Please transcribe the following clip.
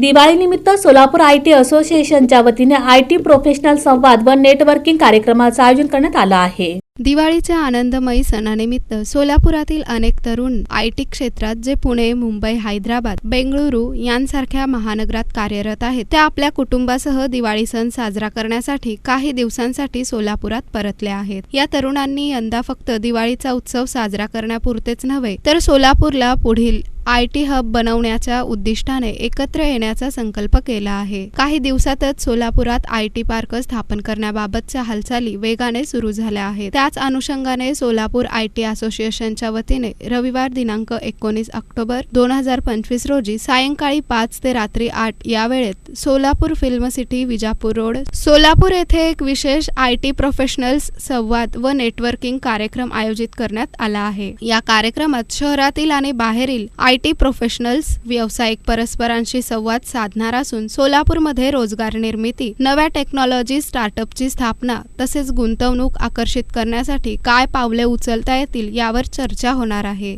दिवाळीनिमित्त Solapur I T असोसिएशनच्या वतीने आय टी प्रोफेशनल संवाद व नेटवर्किंग कार्यक्रमाचं आयोजन करण्यात आलं आहे. दिवाळीच्या आनंदमयी सणानिमित्त सोलापुरातील अनेक तरुण आय टी क्षेत्रात जे पुणे मुंबई हैदराबाद बेंगळुरू यांसारख्या महानगरात कार्यरत आहेत त्या आपल्या कुटुंबासह दिवाळी सण साजरा करण्यासाठी काही दिवसांसाठी सोलापुरात परतले आहेत. या तरुणांनी यंदा फक्त दिवाळीचा उत्सव साजरा करण्यापुरतेच नव्हे तर सोलापूरला पुढील आय टी हब बनवण्याच्या उद्दिष्टाने एकत्र येण्याचा संकल्प केला आहे. काही दिवसातच सोलापुरात आय टी पार्क स्थापन करण्याबाबतच्या हालचाली वेगाने सुरू झाल्या आहेत. त्याच अनुषंगाने सोलापूर आय टी असोसिएशनच्या वतीने रविवार दिनांक एकोणीस ऑक्टोबर दोन हजार पंचवीस रोजी सायंकाळी पाच ते रात्री आठ या वेळेत Solapur film city Vijapur road Solapur येथे एक विशेष आय टी प्रोफेशनल्स संवाद व नेटवर्किंग कार्यक्रम आयोजित करण्यात आला आहे. या कार्यक्रमात शहरातील आणि बाहेरील आय टी प्रोफेशनल्स व्यावसायिक परस्परांशी संवाद साधणार असून सोलापूरमध्ये रोजगार निर्मिती नव्या टेक्नॉलॉजी स्टार्टअपची स्थापना तसेच गुंतवणूक आकर्षित करण्यासाठी काय पावले उचलता येतील यावर चर्चा होणार आहे.